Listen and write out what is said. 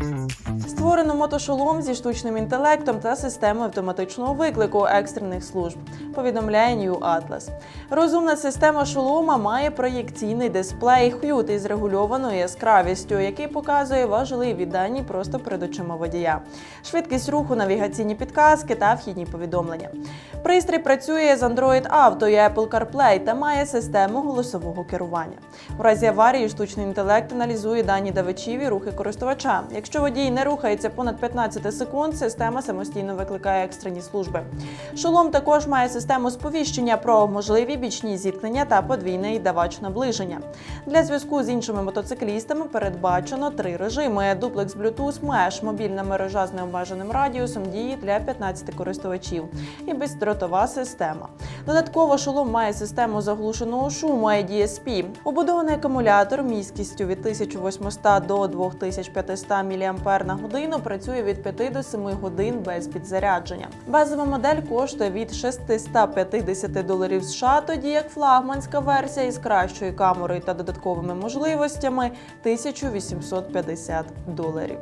Mm-hmm. Створено мотошолом зі штучним інтелектом та системою автоматичного виклику екстрених служб. Повідомляє New Atlas. Розумна система шолома має проєкційний дисплей Hue із регульованою яскравістю, який показує важливі дані просто перед очима водія, швидкість руху, навігаційні підказки та вхідні повідомлення. Пристрій працює з Android Auto і Apple CarPlay та має систему голосового керування. У разі аварії штучний інтелект аналізує дані давачів і рухи користувача. Якщо водій не рухається понад 15 секунд, система самостійно викликає екстрені служби. Шолом також має систему сповіщення про можливі бічні зіткнення та подвійний давач наближення. Для зв'язку з іншими мотоциклістами передбачено три режими: дуплекс Bluetooth Mesh, мобільна мережа з необмеженим радіусом дії для 15 користувачів і бездротова система. Додатково шолом має систему заглушеного шуму IDSP, убудований акумулятор міськістю від 1800 до 2500 мАч на годину працює від 5 до 7 годин без підзарядження. Базова модель коштує від 650 доларів США, тоді як флагманська версія із кращою камерою та додатковими можливостями 1850 доларів.